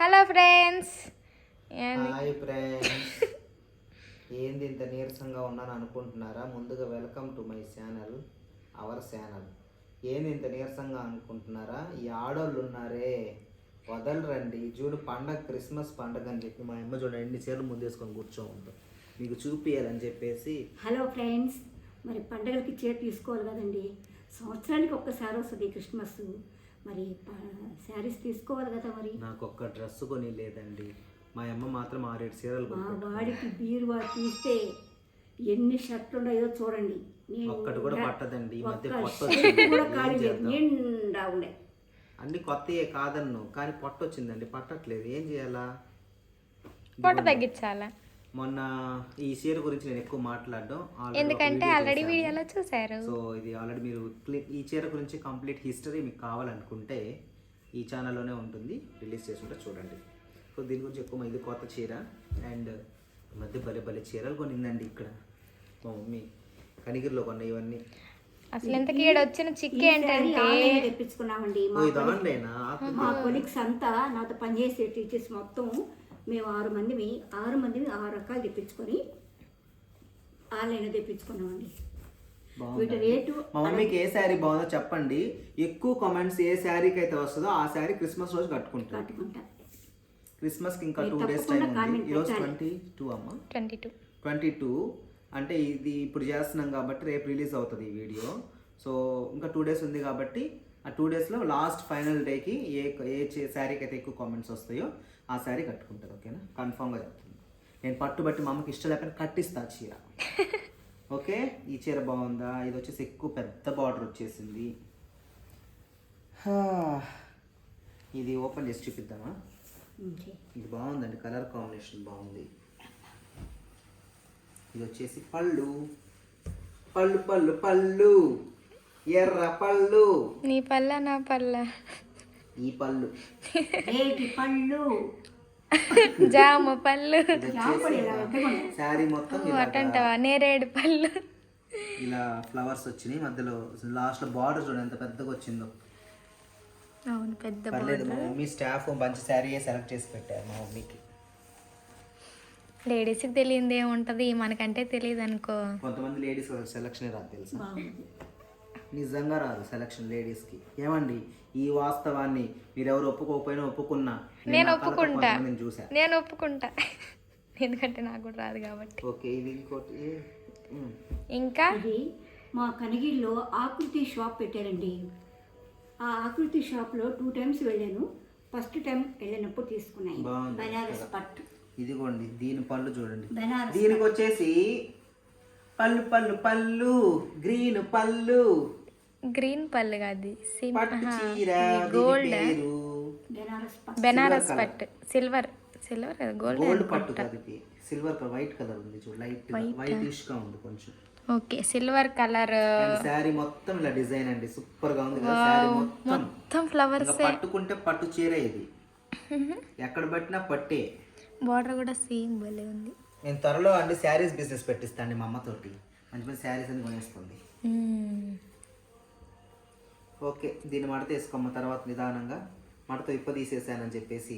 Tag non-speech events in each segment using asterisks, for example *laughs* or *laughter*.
Hello friends hi friends ఏంది ఇంత నీరసంగా ఉన్నాను అనుకుంటున్నారా? ముందుగా welcome to my channel our channel ఏంది ఇంత నీరసంగా అనుకుంటున్నారా? ఈ ఆడోళ్ళు ఉన్నారే. వదలరండి. చూడు పండగ క్రిస్మస్ పండగ అని చెప్పి మా అమ్మ చూడండి ఎన్ని చీరలు ముందేసుకొని కూర్చో ఉంటాం మీకు చూపియాలని చెప్పేసి. హలో ఫ్రెండ్స్ మరి పండగలకి చీర తీసుకోవాలి కదండి. సంవత్సరానికి ఒక్కసారి వస్తుంది క్రిస్మస్. మరి శారీస్ తీసుకోవాలి కదా మరి? నాకు ఒక్క డ్రెస్ కొని లేదండి మా అమ్మ మాత్రం ఆరేడు చీరలు మా. వాడికి బీరువా తీస్తే ఎన్ని షర్ట్లు ఉన్నాయో చూడండి ఒక్కటి కూడా పట్టదండి. ఈ మధ్య కొత్త. కూడా ఖాళీ లేదు? నిండా ఉండే అన్ని కొత్తయే కాదన్ను. కానీ పొట్ట వచ్చిందండి. పట్టట్లేదు. ఏం చేయాలా? పొట్ట తగ్గించాలా? మొన్న ఈ చీర గురించి నేను ఎక్కువ మాట్లాడడం ఎందుకంటే video ఆల్రెడీ. వీడియోలో చూసారు సో ఇది ఆల్రెడీ మీరు ఈ చీర గురించి కంప్లీట్ హిస్టరీ మీకు కావాలనుకుంటే ఈ ఛానల్లోనే ఉంటుంది. రిలీజ్ చేసుకుంటే చూడండి. సో దీని గురించి ఎక్కువ ఇది కొత్త చీర అండ్ ఈ మధ్య భలే భలే చీరలు కొనిందండి ఇక్కడ. మా మమ్మీ కనిగిరిలో కొన్న ఇవన్నీ. అసలు ఇంతకీ వచ్చిన చిక్ ఈ శారీ ఏంటంటే తెప్పించుకున్నామండి మా కొలిక్స్ అంతా నాతో పనిచేసే టీచర్స్ మొత్తం మేము ఆరు మందిమి ఆరు మందిమి ఆరు రకాలు తెప్పించుకొని ఆన్లైన్ తెప్పించుకున్నామండి. వీటి రేటు మా మమ్మీకి ఏ శారీ బాగుందో చెప్పండి. ఎక్కువ కామెంట్స్ ఏ శారీకి అయితే వస్తుందో ఆ శారీ క్రిస్మస్ రోజు కట్టుకుంటాం కట్టుకుంటా. క్రిస్మస్కి ఇంకా టూ డేస్ టైం ఉంది. ఈరోజు. ట్వంటీ టూ అమ్మ ట్వంటీ టూ ట్వంటీ టూ అంటే ఇది ఇప్పుడు చేస్తున్నాం కాబట్టి రేపు రిలీజ్ అవుతుంది ఈ వీడియో సో ఇంకా టూ డేస్ ఉంది కాబట్టి ఆ టూ డేస్లో లాస్ట్ ఫైనల్ డేకి ఏ ఏ చే- శారీకి అయితే ఎక్కువ కామెంట్స్ వస్తాయో ఆ శారీ కట్టుకుంటారు ఓకేనా కన్ఫామ్గా చెప్తాను నేను పట్టుబట్టి మా అమ్మకి ఇష్టం లేకపోతే కట్టిస్తా ఆ చీర. *laughs* ఓకే ఈ చీర బాగుందా? ఇది వచ్చేసి ఎక్కువ పెద్ద బార్డర్ వచ్చేసింది. హా. ఇది ఓపెన్ చేసి చూపిద్దామా? ఓకే. ఇది బాగుందండి కలర్ కాంబినేషన్ బాగుంది. ఇది వచ్చేసి పళ్ళు. పళ్ళు పళ్ళు పళ్ళు. ఎర్ర పళ్ళు. నీ పల్ల నా పల్ల ఈ పళ్ళు. *laughs* రేటి పళ్ళు? *laughs* జామ పళ్ళు. శారీ మొత్తం అటంటావా? నేరేడు పళ్ళు. ఇలా ఫ్లవర్స్ వచ్చినాయి. మధ్యలో లాస్ట్లో బార్డర్ చూడండి ఎంత పెద్దగా వచ్చిందో. అవును పెద్ద పర్లేదు మా మమ్మీ స్టాఫ్ మంచి శారీ సెలెక్ట్ చేసి పెట్టారు మా మమ్మీకి. లేడీస్కి తెలియంది ఏముంటది? మనకంటే తెలియదు అనుకో కొంతమంది లేడీస్ సెలక్షన్ రాదు తెలుసా? నిజంగా రాదు సెలక్షన్ లేడీస్కి ఏమండి? ఈ వాస్తవాన్ని మీరెవరు ఒప్పుకోకపోయినా ఒప్పుకున్నా నేను ఒప్పుకుంటా. కొంతమందిని చూసా. నేను ఒప్పుకుంటా. *laughs* ఎందుకంటే నాకు కూడా రాదు కాబట్టి. ఓకే ఇది ఇంకోటి. ఇంకా? ఇది మా కనిగిరిలో ఆకృతి షాప్ పెట్టారండి. ఆ ఆకృతి షాప్లో టూ టైమ్స్ వెళ్ళాను. ఫస్ట్ టైం వెళ్ళినప్పుడు తీసుకున్నాయి. బనారస్. పట్టు. ఇదిగోండి దీని పళ్ళు చూడండి. బనారస్ దీనికి వచ్చేసి పళ్ళు పళ్ళు పళ్ళు గ్రీన్ పళ్ళు. గ్రీన్ పళ్ళు కాదు సిమ్ పట్టు చీర గోల్డ్. బనారస్ పట్టు. బెనారస్ colour. పట్టు. సిల్వర్. సిల్వర్ కదా గోల్డ్ గోల్డ్ పట్టు కాదు సిల్వర్ కలర్ వైట్ కలర్ ఉంది చూడు లైట్ వైటిష్గా ఉంది కొంచెం. ఓకే సిల్వర్ కలర్ శారీ మొత్తం ఇలా డిజైన్ అండి సూపర్గా ఉంది కదా శారీ మొత్తం. మొత్తం ఫ్లవర్స్ పట్టుకుంటే పట్టు చీర ఇది. *laughs* ఎక్కడ పట్టినా పట్టే. బార్డర్ కూడా సేమ్ భలే ఉంది. నేను త్వరలో అండి శారీస్ బిజినెస్ పెట్టిస్తాను మా అమ్మతోటి మంచి మంచి శారీస్ అని కొనేస్తుంది. ఓకే దీన్ని మడత వేసుకోమ్మ తర్వాత నిదానంగా. మడత ఇప్ప తీసేసానని చెప్పేసి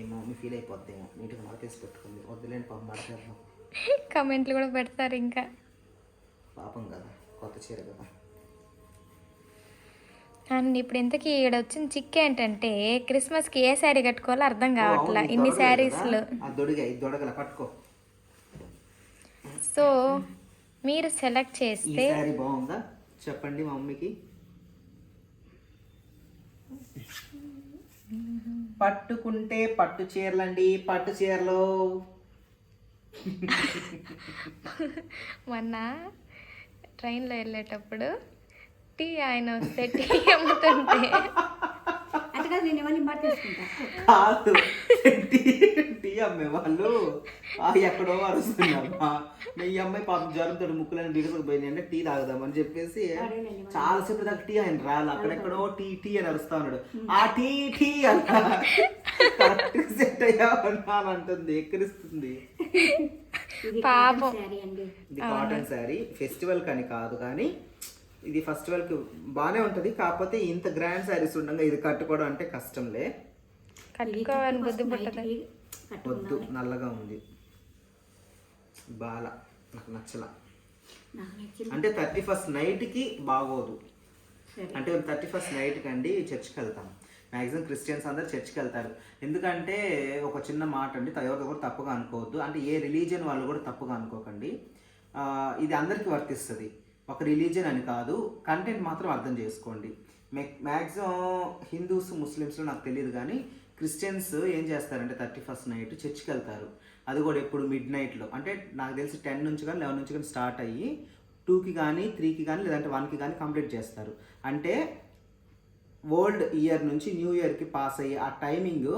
ఏమో మీ ఫీల్ అయిపోద్దేమో. నీట్గా మడత వేసి పెట్టుకుంది వద్దులేండి పాపం మడతేద్దాం కమెంట్లు కూడా పెడతారు ఇంకా. పాపం కదా కొత్త చీర కదా. అండ్ ఇప్పుడు ఇంతకీ ఇక్కడ వచ్చిన చిక్ ఏంటంటే క్రిస్మస్కి ఏ శారీ కట్టుకోవాలో అర్థం కావట్లా ఇన్ని శారీస్లో. పట్టుకో సో మీరు సెలెక్ట్ చేస్తే చెప్పండి మా మమ్మీకి. పట్టుకుంటే పట్టు చీరలండి పట్టు చీరలు. మొన్న ట్రైన్లో వెళ్ళేటప్పుడు టీ ఆయన వస్తే టీ అమ్ముతుంటే అట్లా నేను కాదు. టీ టీ అమ్మే వాళ్ళు? ఆ ఎక్కడో అరుస్తున్నారమ్మా. మీ అమ్మాయి పాపం జ్వరంతో ముక్కులని బిగుసుకుపోయింది అంటే టీ తాగుదామని చెప్పేసి చాలా సేపు దాకా టీ ఆయన రాలి. అక్కడెక్కడో టీ టీ అని అరుస్తా ఉన్నాడు. ఆ టీ టీ కరెక్ట్ సెట్ అయ్యావన్నా అని అంటుంది. ఎక్కిరిస్తుంది. పాపం. ఇది కాటన్ శారీ ఫెస్టివల్ కని కాదు కానీ ఇది ఫెస్టివల్కి బాగానే ఉంటుంది. కాకపోతే ఇంత గ్రాండ్ శారీస్ ఉండగా ఇది కట్టుకోవడం అంటే కష్టంలే. కట్టుకోవాలని బుద్ధి పుట్టదు. వద్దు కట్టుకున్నాను. నల్లగా ఉంది. బాల నాకు నచ్చల. అంటే థర్టీ ఫస్ట్ నైట్కి బాగోదు. అంటే థర్టీ ఫస్ట్ నైట్కి అండి చర్చ్కి వెళ్తాం. మ్యాక్సిమం క్రిస్టియన్స్ అందరు చర్చ్కి వెళ్తారు. ఎందుకంటే ఒక చిన్న మాట అండి ఎవరితో కూడా తప్పుగా అనుకోవద్దు. అంటే ఏ రిలీజియన్ వాళ్ళు కూడా తప్పుగా అనుకోకండి. ఆ, ఇది అందరికీ వర్తిస్తుంది. ఒక రిలీజియన్ అని కాదు కంటెంట్ మాత్రం అర్థం చేసుకోండి. మ్యాక్సిమం హిందూస్ ముస్లిమ్స్లో నాకు తెలియదు కానీ క్రిస్టియన్స్ ఏం చేస్తారంటే థర్టీ ఫస్ట్ నైట్ చర్చ్కి వెళ్తారు. అది కూడా ఎప్పుడు మిడ్ నైట్లో. అంటే నాకు తెలిసి టెన్ నుంచి కానీ లెవెన్ నుంచి కానీ స్టార్ట్ అయ్యి టూకి కానీ త్రీకి కానీ లేదంటే వన్కి కానీ కంప్లీట్ చేస్తారు. అంటే ఓల్డ్ ఇయర్ నుంచి న్యూ ఇయర్కి పాస్ అయ్యి ఆ టైమింగ్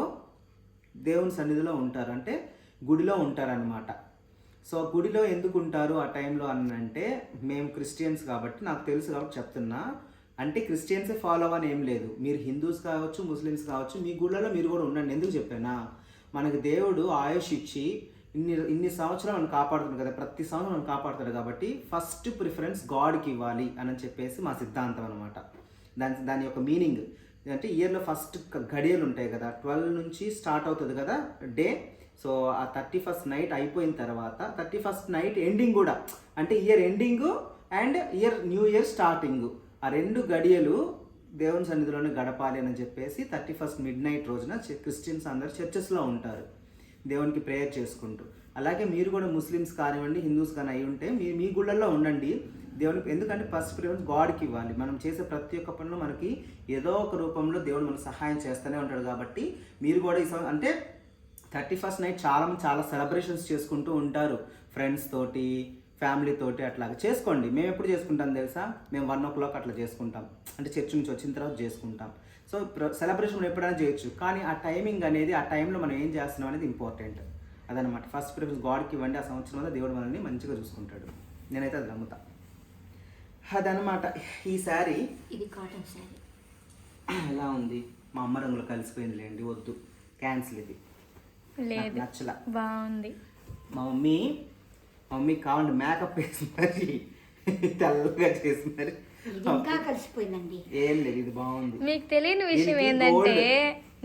దేవుని సన్నిధిలో ఉంటారు. అంటే గుడిలో ఉంటారనమాట సో గుడిలో ఎందుకు ఉంటారు ఆ టైంలో అని అంటే మేము క్రిస్టియన్స్ కాబట్టి నాకు తెలుసు కాబట్టి చెప్తున్నా. అంటే క్రిస్టియన్సే ఫాలో అవ్వని ఏం లేదు. మీరు హిందూస్ కావచ్చు ముస్లిమ్స్ కావచ్చు మీ గుళ్ళలో మీరు కూడా ఉండండి. ఎందుకు చెప్పానా? మనకు దేవుడు ఆయుష్ ఇచ్చి ఇన్ని ఇన్ని సంవత్సరాలు మనం కాపాడుతుంది కదా ప్రతి సంవత్సరం మనం కాపాడుతాడు కాబట్టి ఫస్ట్ ప్రిఫరెన్స్ గాడ్కి ఇవ్వాలి అని చెప్పేసి మా సిద్ధాంతం అనమాట దాని దాని యొక్క మీనింగ్ అంటే ఇయర్లో ఫస్ట్ గడియలు ఉంటాయి కదా ట్వెల్వ్ నుంచి స్టార్ట్ అవుతుంది కదా డే. సో ఆ థర్టీ ఫస్ట్ నైట్ అయిపోయిన తర్వాత థర్టీ ఫస్ట్ నైట్ ఎండింగ్ కూడా అంటే year ending and year new year starting. ఆ రెండు గడియలు దేవుని సన్నిధిలోనే గడపాలి అని చెప్పేసి థర్టీ ఫస్ట్ మిడ్ నైట్ రోజున క్రిస్టియన్స్ అందరు చర్చెస్లో ఉంటారు. దేవునికి ప్రేయర్ చేసుకుంటూ. అలాగే మీరు కూడా ముస్లిమ్స్ కానివ్వండి హిందూస్ కానీ అయి ఉంటే మీ మీ గుళ్ళల్లో ఉండండి. దేవునికి ఎందుకంటే ఫస్ట్ ప్రిఫరెన్స్ గాడ్కి ఇవ్వాలి. మనం చేసే ప్రతి ఒక్క పనిలో మనకి ఏదో ఒక రూపంలో దేవుడు మనకు సహాయం చేస్తూనే ఉంటాడు కాబట్టి మీరు కూడా ఈ అంటే థర్టీ ఫస్ట్ నైట్ చాలా చాలా సెలబ్రేషన్స్ చేసుకుంటూ ఉంటారు. ఫ్రెండ్స్ తోటి ఫ్యామిలీ తోటి అట్లాగా చేసుకోండి. మేము ఎప్పుడు చేసుకుంటాం తెలుసా? మేము వన్ ఓ క్లాక్ అట్లా చేసుకుంటాం. అంటే చర్చ్ నుంచి వచ్చిన తర్వాత చేసుకుంటాం. సో సెలబ్రేషన్ ఎప్పుడైనా చేయొచ్చు. కానీ ఆ టైమింగ్ అనేది ఆ టైంలో మనం ఏం చేస్తున్నాం అనేది ఇంపార్టెంట్. అదనమాట ఫస్ట్ ప్రిఫరెన్స్ గాడ్కి ఇవ్వండి. ఆ సంవత్సరం వల్ల దేవుడు మనల్ని మంచిగా చూసుకుంటాడు. నేనైతే అది నమ్ముతా. అదనమాట ఈ శారీ ఇది కాటన్ శారీ *clears throat* ఎలా ఉంది? మా అమ్మ రంగులో కలిసిపోయింది లేండి. వద్దు. క్యాన్సిల్ ఇది. లేదు. నచ్చల. బాగుంది. మా మమ్మీ మమ్మీ కావండి మేకప్ వేసి మరి తెల్లగా చేసి మరి. ఇంకా కలిసిపోయిందండి. ఏం లేదు ఇది బాగుంది. మీకు తెలియని విషయం ఏంటంటే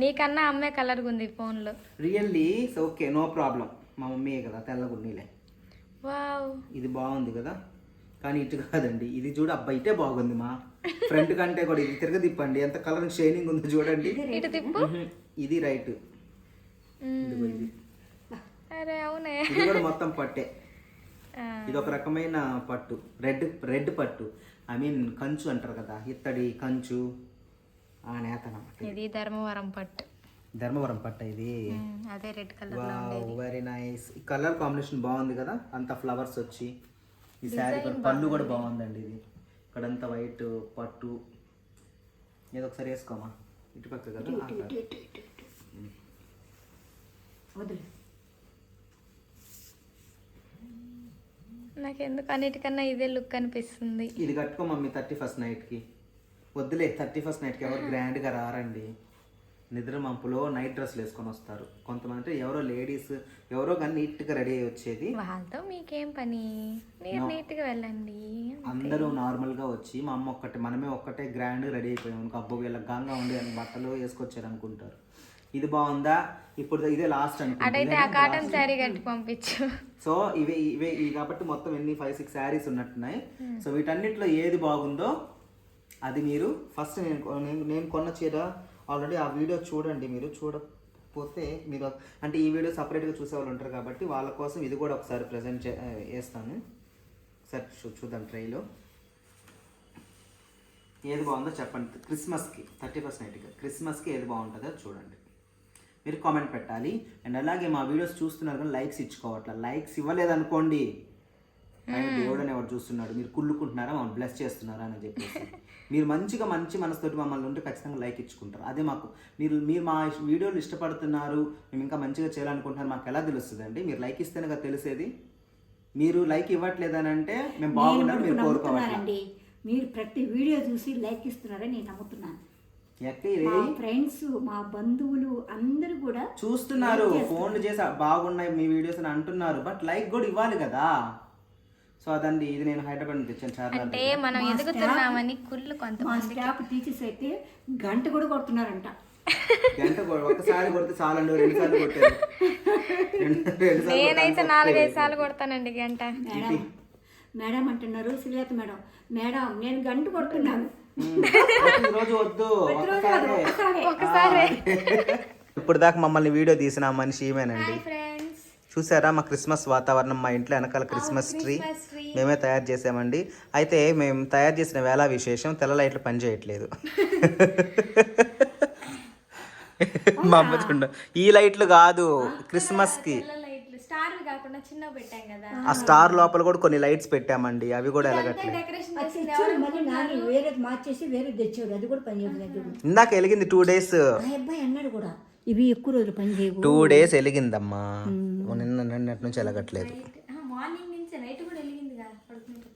నీకన్నా అమ్మే కలర్గా ఉంది ఫోన్లో రియల్లీ ఓకే నో ప్రాబ్లం మా మమ్మీ కదా తెల్లగా ఉన్నీలే. వావ్ ఇది బాగుంది కదా? కానీ ఇటు కాదండి ఇది చూడ అబ్బా ఇటే బాగుంది మా. ఫ్రంట్ కంటే కూడా ఇది తిరగ తిప్పండి ఎంత కలర్ షైనింగ్ ఉందో చూడండి. ఇటు తిప్పు. మ్మ్. ఇది రైట్ ఇది. అరే అవునే. ఇది కూడా మొత్తం పట్టే. ఇది ఒక రకమైన పట్టు. రెడ్ రెడ్ పట్టు. ఐ మీన్ కంచు అంటారు కదా ఇత్తడి కంచు ఆ నేత అన్నమాట ఇది. ధర్మవరం పట్టు. ధర్మవరం పట్ట ఇది? అదే రెడ్ కలర్లో ఉండేది. వెరీ నైస్ ఈ కలర్ కాంబినేషన్ బాగుంది కదా అంత ఫ్లవర్స్ వచ్చి. ఈ శారీ కూడా పళ్ళు కూడా బాగుందండి ఇది. ఇక్కడంతా వైట్ పట్టు. ఏదో ఒకసారి వేసుకోమా? కదా? ఇటు ఇటు ఇటు వదిలే. నాకు ఎందుకు అన్నిటికన్నా ఇదే లుక్ అనిపిస్తుంది ఇది కట్టుకో మమ్మీ థర్టీ ఫస్ట్ నైట్కి. వద్దులే థర్టీ ఫస్ట్ నైట్కి ఎవరు గ్రాండ్గా రారండి. నిద్ర మంపులో నైట్ డ్రెస్లు వేసుకొని వస్తారు. కొంతమంది అంటే ఎవరో లేడీస్ ఎవరో కానీ నీట్గా రెడీ అయ్యి వచ్చేది. వాళ్ళతో మీకేం పని? మీరు నీట్గా వెళ్ళండి అందరూ నార్మల్గా వచ్చి మా అమ్మ ఒక్కటే మనమే ఒక్కటే గ్రాండ్ రెడీ అయిపోయాం. అబ్బో వీళ్ళకి గంగా ఉండి అని బట్టలు వేసుకొచ్చారు అనుకుంటారు ఇది బాగుందా? ఇప్పుడు ఇదే లాస్ట్ అటైతే ఆ అనుకుంటా కాటన్ శారీ కట్టి పంపించు. సో ఇవే ఇవే ఇవి కాబట్టి మొత్తం ఎన్ని ఫైవ్ సిక్స్ శారీస్ ఉన్నట్టున్నాయి. సో వీటన్నిటిలో ఏది బాగుందో అది మీరు ఫస్ట్ నేను నేను నేను కొన్న చీర ఆల్రెడీ ఆ వీడియో చూడండి మీరు. చూడకపోతే మీరు అంటే ఈ వీడియో సపరేట్గా చూసే వాళ్ళు ఉంటారు కాబట్టి వాళ్ళ కోసం ఇది కూడా ఒకసారి ప్రజెంట్ చే వేస్తాను ఒకసారి చూ చూద్దాం ట్రైలో ఏది బాగుందో చెప్పండి. క్రిస్మస్కి థర్టీ ఫస్ట్ నైట్కి క్రిస్మస్కి ఏది బాగుంటుందో చూడండి. మీరు కామెంట్ పెట్టాలి. అండ్ అలాగే మా వీడియోస్ చూస్తున్నారు కానీ లైక్స్ ఇచ్చుకోవట్లే. లైక్స్ ఇవ్వలేదనుకోండి. ఆయన దేవుడు అని ఎవరు చూస్తున్నాడు? మీరు కుళ్ళుకుంటున్నారా? మమ్మల్ని బ్లెస్ చేస్తున్నారా? అని చెప్పేసి. మీరు మంచిగా మంచి మనసుతోటి మమ్మల్ని ఉంటే ఖచ్చితంగా లైక్ ఇచ్చుకుంటారు. అదే మాకు మీరు మీరు మా వీడియోలు ఇష్టపడుతున్నారు. మేము ఇంకా మంచిగా చేయాలనుకుంటున్నారు. మాకు ఎలా తెలుస్తుంది అండి మీరు లైక్ ఇస్తేనే కదా తెలిసేది. మీరు లైక్ ఇవ్వట్లేదని అంటే మేము నేను బాగుండాలి మీరు కోరుకోవాలి మీరు ప్రతి వీడియో చూసి లైక్ ఇస్తున్నారని నేను నమ్ముతున్నాను. మా ఫ్రెండ్స్ మా బంధువులు అందరూ కూడా చూస్తున్నారు. ఫోన్లు చేసి బాగున్నాయి మీ వీడియోస్ అని అంటున్నారు. బట్ లైక్ కూడా ఇవ్వాలి కదా. సో అదండి ఇది నేను హైదరాబాద్ నుంచి తెచ్చాను చాలా అంటే మనం మా ఎదుగుతున్నామని కుళ్ళు మా కొంతమంది స్టాఫ్ టీచర్స్ అయితే గంట కూడా కొడుతున్నారంట. గంట ఒక్కసారి కొడితే చాలండి రెండు సార్లు కొట్టారు. *laughs* రెండు- రెండు సార్లు నేనైతే. నాలుగైదు సార్లు కొడతానండి గంట. మేడం మేడం అంటున్నారు శ్రీలత మేడం. మేడం నేను గంట కొడుతున్నాను. వద్దు. ఇప్పుడు దాకా మమ్మల్ని వీడియో తీసిన మనిషి ఈమెనండి. ఫ్రెండ్స్. చూసారా మా క్రిస్మస్ వాతావరణం మా ఇంట్లో వెనకాల క్రిస్మస్ ట్రీ. మేమే తయారు చేసామండి. అయితే మేము తయారు చేసిన వేళ విశేషం తెల్ల లైట్లు పనిచేయట్లేదు మా అమ్మ చూడ ఈ లైట్లు కాదు క్రిస్మస్కి లైట్లు. స్టార్ కాకుండా చిన్న పెట్టాం కదా. ఆ స్టార్ లోపల కూడా కొన్ని లైట్స్ పెట్టామండి అవి కూడా ఎలగట్లేదు డెకరేషన్ అది తెచ్చాడు మళ్ళీ నాని వేరే మార్చేసి వేరే తెచ్చాడు అది కూడా పని చేయలేదు ఇందాక వెలిగింది టూ డేస్ అబ్బాయి అన్నాడు కూడా ఇవి ఎక్కువ రోజులు పని చేయవు. టూ డేస్ వెలిగిందమ్మా. నిన్న నిన్నటి నుంచి ఎలగట్లేదు మార్నింగ్ నుంచి నైట్ కూడా వెలిగింది కదా పడుకునేటప్పుడు.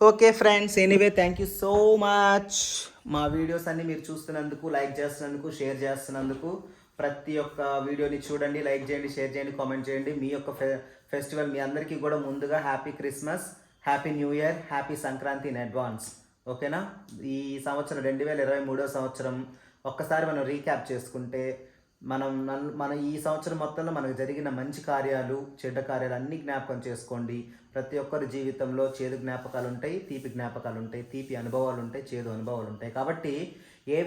Okay friends anyway thank you so much మా వీడియోస్ అన్ని మీరు చూస్తున్నందుకు లైక్ చేస్తున్నందుకు షేర్ చేస్తున్నందుకు. ప్రతి ఒక్క వీడియోని చూడండి లైక్ చేయండి షేర్ చేయండి కామెంట్ చేయండి. మీ యొక్క ఫె ఫెస్టివల్ మీ అందరికీ కూడా ముందుగా happy Christmas happy new year happy Sankranti in advance. ఓకేనా? ఈ సంవత్సరం రెండు వేల ఇరవై మూడో సంవత్సరం ఒక్కసారి మనం రీక్యాప్ చేసుకుంటే మనం మన ఈ సంవత్సరం మొత్తంలో మనకు జరిగిన మంచి కార్యాలు చెడ్డ కార్యాలు అన్ని జ్ఞాపకం చేసుకోండి. ప్రతి ఒక్కరి జీవితంలో చేదు జ్ఞాపకాలు ఉంటాయి తీపి జ్ఞాపకాలు ఉంటాయి తీపి అనుభవాలు ఉంటాయి చేదు అనుభవాలు ఉంటాయి కాబట్టి ఏ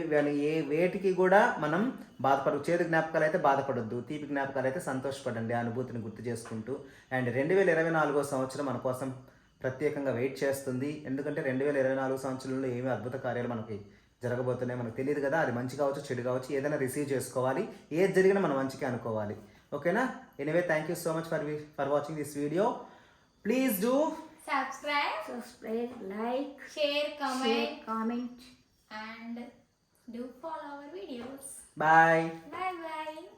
ఏ వేటికి కూడా మనం బాధపడ చేదు జ్ఞాపకాలు అయితే బాధపడొద్దు తీపి జ్ఞాపకాలు అయితే సంతోషపడండి ఆ అనుభూతిని గుర్తు చేసుకుంటూ. అండ్ రెండు వేల ఇరవై నాలుగో సంవత్సరం మన కోసం ప్రత్యేకంగా వెయిట్ చేస్తుంది. ఎందుకంటే రెండు వేల ఇరవై నాలుగు సంవత్సరంలో ఏమి అద్భుత కార్యాలు మనకి జరగబోతున్నాయి. మనకు తెలియదు కదా అది మంచి కావచ్చు చెడు కావచ్చు ఏదైనా రిసీవ్ చేసుకోవాలి. ఏది జరిగినా మనం మంచిగా అనుకోవాలి. ఓకేనా? Anyway thank you so much for for watching this video. Please do. Subscribe subscribe like share comment. Comment. and do follow our videos. Bye Bye bye.